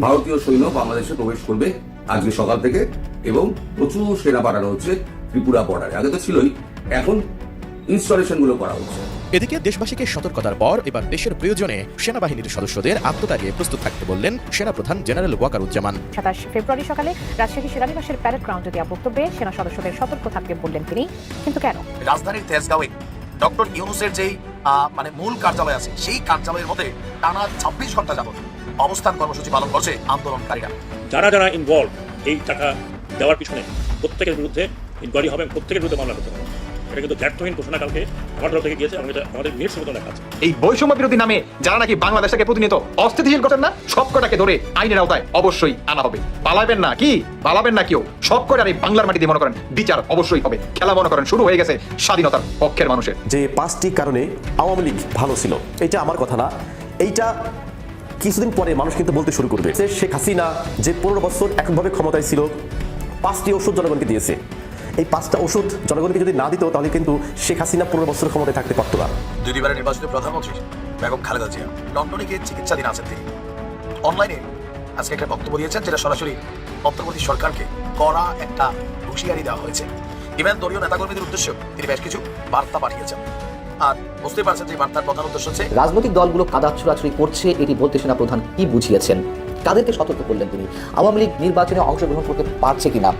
ভারতীয় সৈন্য বাংলাদেশে প্রবেশ করবে আজকে সকাল থেকে এবং প্রচুর সেনা পাঠানো হচ্ছে ত্রিপুরা বর্ডারে আগে তো ছিলই এখন ইনস্টলেশনগুলো করা হচ্ছে। এদিকে দেশবাসীকে সতর্কতার পর এবার দেশের প্রয়োজনে সেনাবাহিনীর সদস্যদের আত্মত্যাগে প্রস্তুত থাকতে বললেন সেনাপ্রধান জেনারেল ওয়াকারুজ্জামান। সাতাশ ফেব্রুয়ারি সকালে রাজশাহী সেনানিবাসের প্যারেড গ্রাউন্ডে দেওয়া বক্তব্যে সেনা সদস্যদের সতর্ক থাকতে বললেন তিনি। কিন্তু কেন? রাজধানীর তেজগাঁওয়ে ডক্টর ইউনুসের যেই আহ, মানে মূল কার্যালয় আছে সেই কার্যালয়ের মধ্যে টানা ছাব্বিশ ঘণ্টা যাবত অবস্থান কর্মসূচি পালন করছে আন্দোলনকারীরা। যারা যারা ইনভলভ এই টাকা দেওয়ার পিছনে প্রত্যেকের বিরুদ্ধে ইনকোয়ারি হবে প্রত্যেকের বিরুদ্ধে মামলা করতে হবে। এটা কিন্তু ব্যর্থহীন ঘোষণা কালকে আমার তরফ থেকে গিয়েছে এবং আমাদের মিনিট মতো লেখা আছে। এই বৈষম্য বিরোধী নামে যারা নাকি বাংলাদেশটাকে প্রতিনিয়ত অস্থিতিশীল করছেন না সব কটাকে ধরে আইনের আওতায় অবশ্যই আনা হবে। পালাবেন না কি? পালাবেন না কেউ? সব কটার এই বাংলার মাটিতে মনে করেন বিচার অবশ্যই হবে। খেলা মনে করেন শুরু হয়ে গেছে স্বাধীনতার পক্ষের মানুষের। যে পাঁচটি কারণে আওয়ামী লীগ ভালো ছিল এটা আমার কথা না। এইটা কিছুদিন পরে মানুষ কিন্তু বলতে শুরু করবে যে শেখ হাসিনা যে পনেরো বছর এককভাবে ক্ষমতায় ছিল, পাঁচটি ওষুধ জনগণকে দিয়েছে। এই পাঁচটা ওষুধ জনগণকে যদি না দিত, তাহলে কিন্তু শেখ হাসিনা পনেরো বছর ক্ষমতায় থাকতে পারতো না। দুই দুইবারের নির্বাচিত প্রধানমন্ত্রী বেগম খালেদা জিয়া। লন্ডনে গিয়ে চিকিৎসাধীন আছেন তিনি। অনলাইনে আজকে একটা বক্তব্য দিয়েছেন, যেটা সরাসরি অন্তর্বর্তী সরকারকে কড়া একটা হুঁশিয়ারি দেওয়া হয়েছে। ইভেন দলীয় নেতাকর্মীদের উদ্দেশ্যে তিনি বেশ কিছু বার্তা পাঠিয়েছেন। আর বুঝতে পারছেন যে এই বার্তার প্রধান উদ্দেশ্য হচ্ছে রাজনৈতিক দলগুলো কাদা ছোড়াছুড়ি করছে এটি বলতে সেনা প্রধান কি বুঝিয়েছেন? কাদেরকে সতর্ক করলেন তিনি। আওয়ামী লীগ নির্বাচনে অংশগ্রহণ করতে পারছে কিনা?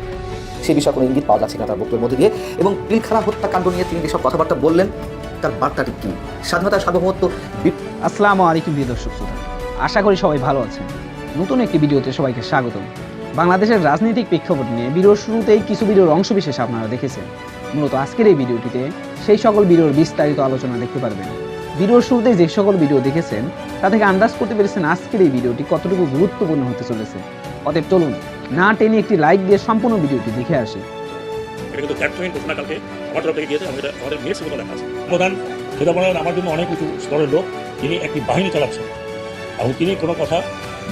সে বিষয়ে কোনো ইঙ্গিত পাওয়া যাচ্ছে না তার বক্তব্যের মধ্যে দিয়ে? এবং পিলখানা হত্যাকাণ্ড নিয়ে তিনি যেসব কথাবার্তা বললেন তার বার্তাটি কি? স্বাধীনতার সার্বভৌমত্ব আসসালামু আলাইকুম প্রিয় দর্শক শ্রোতা। আশা করি সবাই ভালো আছেন। নতুন একটি ভিডিওতে সবাইকে স্বাগতম। বাংলাদেশের রাজনৈতিক প্রেক্ষাপট নিয়ে ভিডিওর শুরুতেই কিছু ভিডিওর অংশবিশেষ আপনারা দেখেছেন। মূলত আজকের এই ভিডিওটিতে সেই সকল ভিডিওর বিস্তারিত আলোচনা দেখতে পারবেন। ভিডিওর শুরুতেই যে সকল ভিডিও দেখেছেন তা থেকে আন্দাজ করতে পেরেছেন আজকের এই ভিডিওটি কতটুকু গুরুত্বপূর্ণ হতে চলেছে। অতএব চলুন না টেনে একটি লাইক দিয়ে সম্পূর্ণ ভিডিওটি দেখে আসি। এটা কিন্তু ব্যর্থহীন ঘোষণা কালকে আমার তরফ থেকে গিয়েছে এবং আমাদের মিনিট মতো লেখা আছে। প্রধান সেটা আমার জন্য অনেক উঁচু স্তরের লোক তিনি একটি বাহিনী চালাচ্ছেন। এবং তিনি কোনো কথা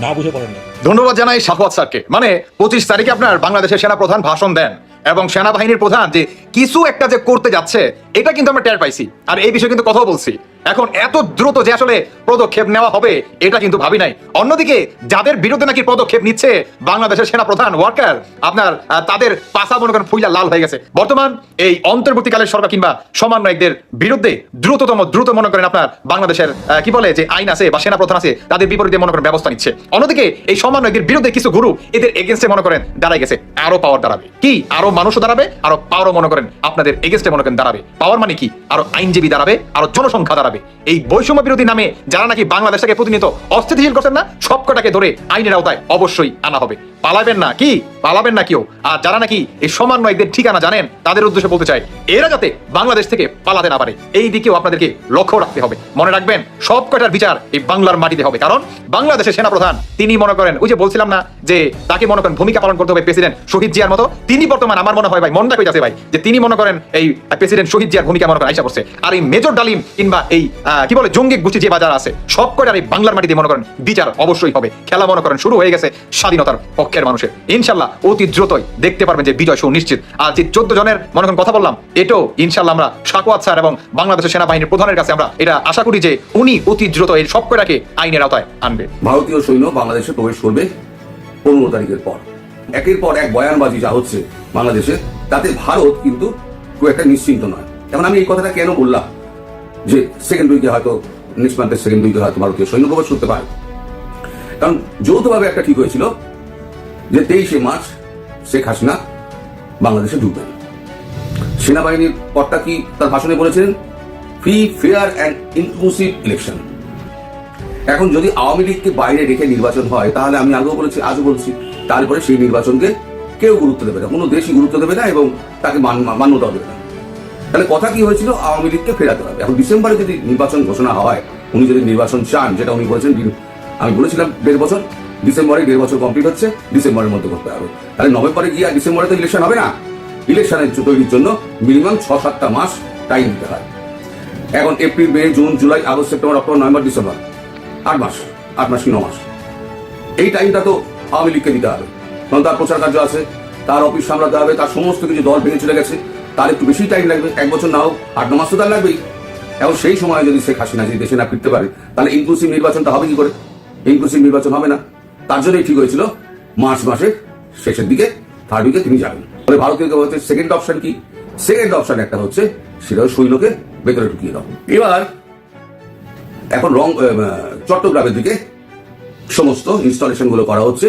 না বুঝে পড়েননি ধন্যবাদ জানাই শাহওয়াত স্যারকে। মানে পঁচিশ তারিখে আপনার বাংলাদেশের সেনা প্রধান ভাষণ দেন। এবং সেনাবাহিনীর প্রধান যে কিছু একটা যে করতে যাচ্ছে, এটা কিন্তু আমরা টের পাইছি। আর এই বিষয়ে কিন্তু কথাও বলছি। এখন এত দ্রুত যে আসলে পদক্ষেপ নেওয়া হবে, এটা কিন্তু ভাবি নাই। অন্যদিকে, যাদের বিরুদ্ধে নাকি পদক্ষেপ নিচ্ছে, বাংলাদেশের সেনা প্রধান ওয়ার্কার, আপনার তাদের পাশা মনে করেন ফুইলা লাল হয়ে গেছে। বর্তমান এই অন্তর্বর্তীকালের সরকার কিংবা সমন্বয়কদের বিরুদ্ধে দ্রুততম, দ্রুত মনে করেন আপনার বাংলাদেশের কি বলে যে আইন আছে বা সেনা প্রধান আছে, তাদের বিপরীতে মনে করেন ব্যবস্থা নিচ্ছে। অন্যদিকে, এই সমন্বয়কদের বিরুদ্ধে কিছু গুরু এদের এগেনস্টে মনে করেন দাঁড়ায় গেছে। আরও পাওয়ার দাঁড়াবে। কি? আরও মানুষও দাঁড়াবে, আরও পাওয়ারও মনে করেন আপনাদের এগেনস্টে মনে করেন দাঁড়াবে। পাওয়ার মানে কি? আরও আইনজীবী দাঁড়াবে, আরও জনসংখ্যা দাঁড়াবে। এই বৈষম্য বিরোধী নামে যারা নাকি বাংলাদেশটাকে প্রতিনিয়ত অস্থিতিশীল করছেন না, সবকটাকে ধরে আইনের আওতায় অবশ্যই আনা হবে। পালাবেন না, কি? পালাবেন না কেউ। আর যারা নাকি এই সমন্বয়কদের ঠিকানা জানেন, তাদের উদ্দেশ্যে বলতে চাই, এরা যাতে বাংলাদেশ থেকে পালাতে না পারে, এই দিকেও আপনাদেরকে লক্ষ্য রাখতে হবে। মনে রাখবেন সব কটার বিচার এই বাংলার মাটিতে হবে। কারণ বাংলাদেশের সেনাপ্রধান, তিনি মনে করেন, ওই যে বলছিলাম না যে তাকে মনে করেন ভূমিকা পালন করতে হবে প্রেসিডেন্ট শহীদ জিয়ার মতো, তিনি বর্তমান আমার মনে হয় ভাই, মনটা যাচ্ছে ভাই, যে তিনি মনে করেন এই প্রেসিডেন্ট শহীদ জিয়ার ভূমিকা মনে করেন আইসা করছে আর এই মেজর ডালিম কিংবা এই কি বলে, জঙ্গি গোষ্ঠী যে বাজার আছে সব কটার এই বাংলার মাটিতে মনে করেন বিচার অবশ্যই হবে। খেলা মনে করেন শুরু হয়ে গেছে স্বাধীনতার পক্ষের মানুষের। ইনশাল্লাহ অতি দ্রুতই দেখতে পারবেন যে বিজয় সুনিশ্চিত আর যে চোদ্দ জনের, মনে করেন কথা বললাম, এটাও ইনশাল্লাহ আমরা সাকুয়াত স্যার এবং বাংলাদেশের সেনাবাহিনীর প্রধানের কাছে আমরা এটা আশা করি যে উনি অতি দ্রুত এই সব কটাকে আইনের আওতায় আনবে। ভারতীয় সৈন্য বাংলাদেশে প্রবেশ করবে পনেরো তারিখের পর। একের পর এক বয়ানবাজি যা হচ্ছে বাংলাদেশে, তাতে ভারত কিন্তু খুব একটা নিশ্চিন্ত নয়। যেমন আমি এই কথাটা কেন বললাম? যে সেকেন্ড উইকে হয়তো নেক্সট সেকেন্ড উইকে হয়তো ভারতীয় সৈন্য প্রবেশ করতে পারে। কারণ যৌথভাবে একটা ঠিক হয়েছিল যে তেইশে মার্চ শেখ হাসিনা বাংলাদেশে ঢুকবেন। সেনাবাহিনীর পরটা কি তার ভাষণে বলেছিলেন? Free fair and inclusive election এখন যদি আওয়ামী লীগকে বাইরে রেখে নির্বাচন হয়, তাহলে আমি আগেও বলেছি, আজও বলছি, তারপরে সেই নির্বাচনকে কেউ গুরুত্ব দেবে না। কোনো দেশই গুরুত্ব দেবে না এবং তাকে মান- মান্যতাও দেবে না। তাহলে কথা কি হয়েছিল? আওয়ামী লীগকে ফেরাতে হবে। এখন ডিসেম্বরে যদি নির্বাচন ঘোষণা হয়, উনি যদি নির্বাচন চান, যেটা উনি বলেছেন আমি বলেছিলাম দেড় বছর ডিসেম্বরে দেড় বছর কমপ্লিট হচ্ছে, ডিসেম্বরের মধ্যে করতে হবে। তাহলে নভেম্বরে গিয়ে ডিসেম্বরে তো ইলেকশন হবে না। ইলেকশনের তৈরির জন্য মিনিমাম ছ সাতটা মাস টাইম দিতে হয়। এখন April May June July August September October November December আট মাস আট মাস কি ন মাস। এই টাইমটা তো আওয়ামী লীগকে দিতে হবে। কারণ তার প্রচার কার্য আছে, তার অফিস সামলাতে হবে, তার সমস্ত কিছু দল ভেঙে চলে গেছে, তার একটু বেশি টাইম লাগবে, এক বছর না হোক, আট ন মাস তো তার লাগবেই। এখন সেই সময় যদি শেখ হাসিনা, যদি দেশে না ফিরতে পারে, তাহলে ইনক্লুসিভ নির্বাচনটা হবে কি করে? ইনক্লুসিভ নির্বাচন হবে না। তার জন্যই ঠিক হয়েছিল, মার্চ মাসের শেষের দিকে থার্ড উইকে তিনি যাবেন। ফলে ভারতীয় হচ্ছে সেকেন্ড অপশন কি? সেকেন্ড অপশন একটা হচ্ছে, সেটা সৈন্যকে ভেতরে ঢুকিয়ে দাও। এবার, এখন রং চট্টগ্রামের দিকে সমস্ত ইনস্টলেশনগুলো করা হচ্ছে,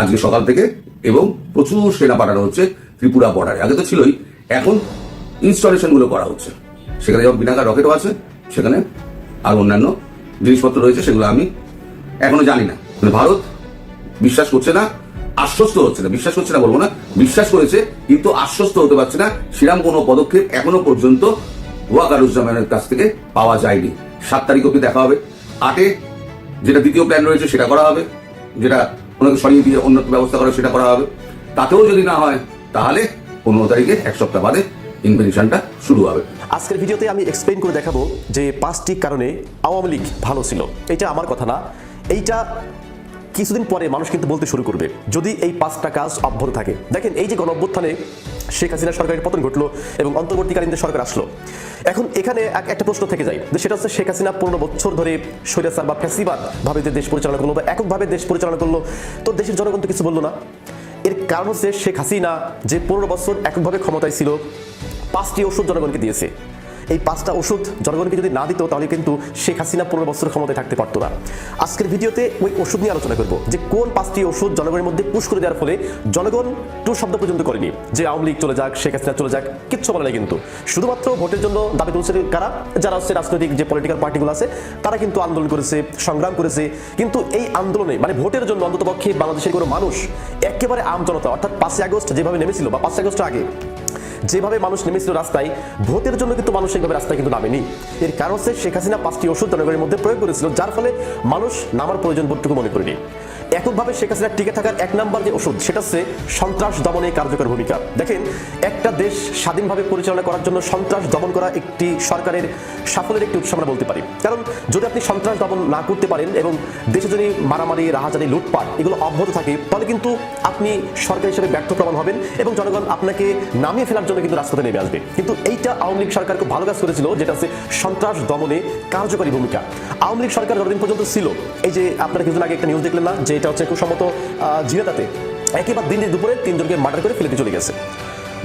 আজকে সকাল থেকে, এবং প্রচুর সেনা পাঠানো হচ্ছে ত্রিপুরা বর্ডারে আগে তো ছিলই, এখন ইনস্টলেশনগুলো করা হচ্ছে। সেখানে যেমন বিনাকার রকেটও আছে, সেখানে আর অন্যান্য জিনিসপত্র রয়েছে, সেগুলো আমি এখনও জানি না। ভারত বিশ্বাস করছে না, আশ্বস্ত হচ্ছে না, বিশ্বাস করছে না বলব না, বিশ্বাস করেছে, কিন্তু আশ্বস্ত হতে পারছে না। সেরাম কোনো পদক্ষেপ এখনও পর্যন্ত ওয়াকারুজ্জামানের কাছ থেকে পাওয়া যায়নি। সাত তারিখ অব্দি দেখা হবে। আটে যেটা দ্বিতীয় প্ল্যান রয়েছে, সেটা করা হবে। যেটা ওনাকে সরিয়ে দিয়ে অন্য ব্যবস্থা করা সেটা করা হবে। তাতেও যদি না হয়, তাহলে পনেরো তারিখে এক সপ্তাহ বাদে ইনভেনশনটা শুরু হবে। আজকের ভিডিওতে আমি এক্সপ্লেইন করে দেখাবো যে পাঁচটি কারণে আওয়ামী লীগ ভালো ছিল। এটা আমার কথা না। এইটা কিছুদিন পরে মানুষ কিন্তু বলতে শুরু করবে, যদি এই পাঁচটা কাজ অব্যাহত থাকে। দেখেন, এই যে গণ অভ্যুত্থানে শেখ হাসিনা সরকারের পতন ঘটলো এবং অন্তর্বর্তীকালীন সরকার আসলো। এখন এখানে একটা প্রশ্ন থেকে যায় যে সেটা হচ্ছে শেখ হাসিনা পনেরো বছর ধরে স্বৈরাচার বা ফ্যাসিবাদ ভাবে যে দেশ পরিচালনা করল বা এককভাবে দেশ পরিচালনা করল, তো দেশের জনগণ তো কিছু বলল না। এর কারণ হচ্ছে শেখ হাসিনা যে পনেরো বছর এককভাবে ক্ষমতায় ছিল, পাঁচটি ওষুধ জনগণকে দিয়েছে। এই পাঁচটা ওষুধ জনগণকে যদি না দিত, তাহলে কিন্তু শেখ হাসিনা পনেরো বছর ক্ষমতায় থাকতে পারতো না। আজকের ভিডিওতে ওই ওষুধ নিয়ে আলোচনা করব, যে কোন পাঁচটি ওষুধ জনগণের মধ্যে পুশ করে দেওয়ার ফলে জনগণ টু শব্দ পর্যন্ত করেনি, যে আওয়ামী লীগ চলে যাক, শেখ হাসিনা চলে যাক, কিচ্ছু বলে কিন্তু। শুধুমাত্র ভোটের জন্য দাবি তুলছে কারা? যারা হচ্ছে রাজনৈতিক যে পলিটিক্যাল পার্টিগুলো আছে, তারা কিন্তু আন্দোলন করেছে, সংগ্রাম করেছে। কিন্তু এই আন্দোলনে মানে ভোটের জন্য অন্তত পক্ষে বাংলাদেশের কোনো মানুষ একেবারে আম জনতা, অর্থাৎ পাঁচই আগস্ট যেভাবে নেমেছিল বা পাঁচই আগস্ট আগে যেভাবে মানুষ নেমেছিল রাস্তায় ভোটের জন্য কিন্তু মানুষ সেইভাবে রাস্তায় কিন্তু নামেনি। এর কারণ হচ্ছে শেখ হাসিনা পাঁচটি ওষুধ জনগণের মধ্যে প্রয়োগ করেছিল, যার ফলে মানুষ নামার প্রয়োজন বোধটুকু মনে করেনি। এককভাবে শেখ হাসিনার টিকে থাকার এক নাম্বার যে ওষুধ, সেটা হচ্ছে সন্ত্রাস দমনে কার্যকর ভূমিকা। দেখেন, একটা দেশ স্বাধীনভাবে পরিচালনা করার জন্য সন্ত্রাস দমন করা একটি সরকারের সাফল্যের একটি উৎস আমরা বলতে পারি। কারণ, যদি আপনি সন্ত্রাস দমন না করতে পারেন এবং দেশে যদি মারামারি রাহাজারি লুটপাট এগুলো অব্যাহত থাকে, তাহলে কিন্তু আপনি সরকার হিসেবে ব্যর্থ প্রমাণ হবেন এবং জনগণ আপনাকে নামিয়ে ফেলার জন্য কিন্তু রাজপথে নেমে আসবে। কিন্তু এইটা আওয়ামী লীগ সরকার খুব ভালো কাজ করেছিল, যেটা হচ্ছে সন্ত্রাস দমনে কার্যকরী ভূমিকা। আওয়ামী লীগ সরকার যতদিন পর্যন্ত ছিল, এই যে আপনারা কিছুদিন আগে একটা নিউজ দেখলেন না, যে এটা হচ্ছে খুব সম্মত জিনাতাতে একেবারে দিন দুপুরে তিনজনকে মার্ডার করে ফেলে চলে গেছে।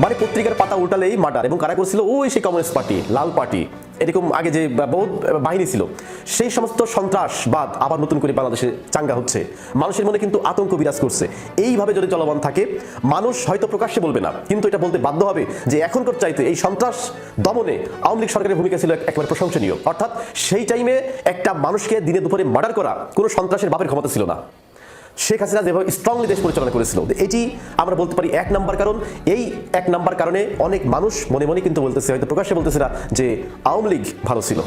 মানে পত্রিকার পাতা উল্টালেই মার্ডার এবং কারা করছিল? ওই সেই কমিউনিস্ট পার্টি, লাল পার্টি। এরকম আগে যে বহুত বাহিনী ছিল। সেই সমস্ত সন্ত্রাসবাদ আবার নতুন করে বাংলাদেশে চাঙ্গা হচ্ছে। মানুষের মনে কিন্তু আতঙ্ক বিরাজ করছে। এইভাবে যদি চলমান থাকে, মানুষ হয়তো প্রকাশ্যে বলবে না। কিন্তু এটা বলতে বাধ্য হবে যে এখনকার চাইতে এই সন্ত্রাস দমনে আওয়ামী লীগ সরকারের ভূমিকা ছিল একেবারে প্রশংসনীয়। অর্থাৎ সেই টাইমে একটা মানুষকে দিনে দুপুরে মার্ডার করা কোনো সন্ত্রাসের বাপের ক্ষমতা ছিল না। শেখ হাসিনা যেভাবে স্ট্রংলি দেশ পরিচালনা করেছিল, এটি আমরা বলতে পারি এক নাম্বার কারণ। এই এক নাম্বার কারণে অনেক মানুষ মনে মনে কিন্তু বলতেছে, হয়তো প্রকাশ্যে বলতেছে না, যে আওয়ামী লীগ ভালো ছিল।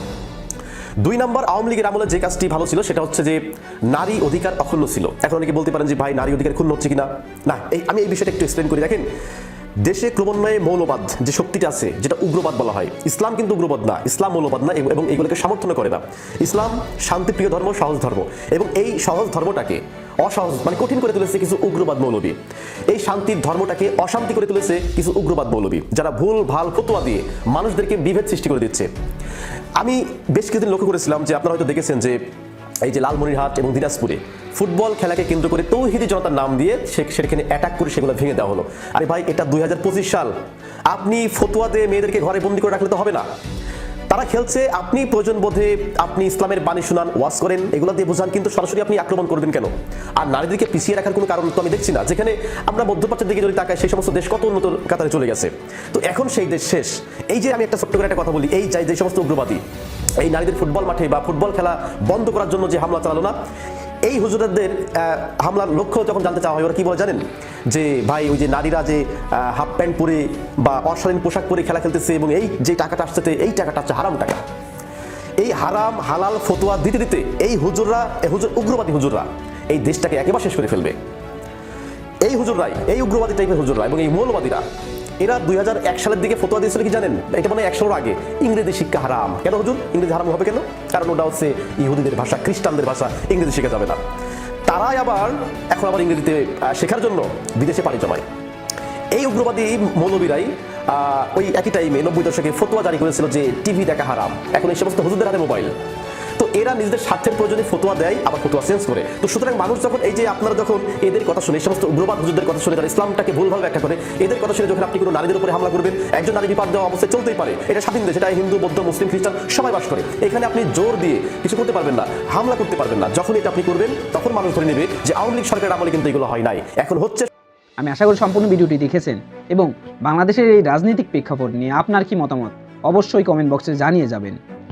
দুই নম্বর আওয়ামী লীগের আমলে যে কাজটি ভালো ছিল, সেটা হচ্ছে যে নারী অধিকার অক্ষুণ্ণ ছিল। এখন অনেকে বলতে পারেন যে, ভাই, নারী অধিকার ক্ষুণ্ণ হচ্ছে কিনা? না, এই আমি এই বিষয়টা একটু এক্সপ্লেন করি। দেখেন, দেশে ক্রমান্বয়ে মৌলবাদ যে শক্তিটা আছে, যেটা উগ্রবাদ বলা হয়, ইসলাম কিন্তু উগ্রবাদ না, ইসলাম মৌলবাদ না, এবং এগুলোকে সমর্থন করে না। ইসলাম শান্তিপ্রিয় ধর্ম, সহজ ধর্ম, এবং এই সহজ ধর্মটাকে অসহজ মানে কঠিন করে তুলেছে কিছু উগ্রবাদ মৌলবী। এই শান্তির ধর্মটাকে অশান্তি করে তুলেছে কিছু উগ্রবাদ মৌলবী, যারা ভুল, ভালো ফতোয়া দিয়ে মানুষদেরকে বিভেদ সৃষ্টি করে দিচ্ছে। আমি বেশ কিছুদিন লক্ষ্য করেছিলাম যে আপনারা হয়তো দেখেছেন যে এই যে লালমনিরহাট এবং দিনাজপুরে ফুটবল খেলাকে কেন্দ্র করে তৌহিদি জনতার নাম দিয়ে সেখানে অ্যাটাক করে সেগুলো ভেঙে দেওয়া হলো। আরে ভাই, এটা দুই হাজার পঁচিশ সাল। আপনি ফতুয়াতে মেয়েদেরকে ঘরে বন্দি করে রাখলে তো হবে না। তারা খেলছে, আপনি প্রয়োজন বোধে আপনি ইসলামের বাণী শুনান, ওয়াজ করেন, এগুলো দিয়ে বোঝান, কিন্তু সরাসরি আপনি আক্রমণ করবেন কেন? আর নারীদেরকে পিছিয়ে রাখার কোনো কারণ তো আমি দেখছি না। যেখানে আমরা মধ্যপ্রাচ্যের দিকে যদি তাকাই, সেই সমস্ত দেশ কত উন্নত কাতারে চলে গেছে। তো এখন সেই দেশ শেষ। এই যে আমি একটা ছোট্ট করে একটা কথা বলি, এই যে সমস্ত উগ্রবাদী, এই নারীদের ফুটবল মাঠে বা ফুটবল খেলা বন্ধ করার জন্য যে হামলা চালালো না এই হুজুরদের হামলার লক্ষ্য যখন জানতে চাওয়া হয়, ওরা কি বলে জানেন? যে ভাই, ওই যে নারীরা যে হাফ প্যান্ট পরে বা অশালীন পোশাক পরে খেলা খেলতেছে এবং এই যে টাকাটা আসছে এই টাকাটা হচ্ছে হারাম টাকা। এই হারাম, হালাল ফতোয়া দিতে দিতে এই হুজুররা হুজুর, উগ্রবাদী হুজুররা এই দেশটাকে একেবারে শেষ করে ফেলবে। এই হুজুররাই, এই উগ্রবাদী টাইপের হুজুররা এবং এই মৌলবাদীরা এরা দুই হাজার এক সালের দিকে ফতোয়া দিয়েছিল কি জানেন? এটা মানে একশোর আগে। ইংরেজি শিক্ষা হারাম। কেন হুজুর? ইংরেজি হারাম হবে কেন? কারণ ওটা হচ্ছে ইহুদিদের ভাষা, খ্রিস্টানদের ভাষা, ইংরেজি শেখা যাবে না। তারাই আবার এখন আবার ইংরেজিতে শেখার জন্য বিদেশে পাড়ি জমায়। এই উগ্রবাদী মৌলবীরাই ওই একই টাইমে নব্বই দশকে ফতোয়া জারি করেছিল যে টিভি দেখা হারাম। এখন এই সমস্ত হুজুরদের হাতে মোবাইল। এরা নিজেদের স্বার্থের প্রয়োজনে ফতোয়া দেয়, আবার ফতোয়া চেঞ্জ করে। তো সুতরাং মানুষ যখন এই যে আপনারা যখন এদের কথা শুনে, এই সমস্ত উগ্রবাদ হুজুরদের কথা শুনে যারা ইসলামটাকে ভুলভাবে ব্যাখ্যা করে, এদের কথা শুনে যখন আপনি কোনো নারীদের উপরে হামলা করবেন, একজন নারী বিপাদ দেওয়া অবস্থায় চলতেই পারে। এটা স্বাধীন দেশ, এটা হিন্দু, বৌদ্ধ, মুসলিম, খ্রিস্টান সবাই বাস করে। এখানে আপনি জোর দিয়ে কিছু করতে পারবেন না, হামলা করতে পারবেন না। যখন এটা আপনি করবেন, তখন মানুষ ধরে নেবে যে আওয়ামী লীগ সরকারের আমলে কিন্তু এগুলো হয় নাই। এখন হচ্ছে আমি আশা করি সম্পূর্ণ ভিডিওটি দেখেছেন এবং বাংলাদেশের এই রাজনৈতিক প্রেক্ষাপট নিয়ে আপনার কি মতামত? অবশ্যই কমেন্ট বক্সে জানিয়ে যাবেন।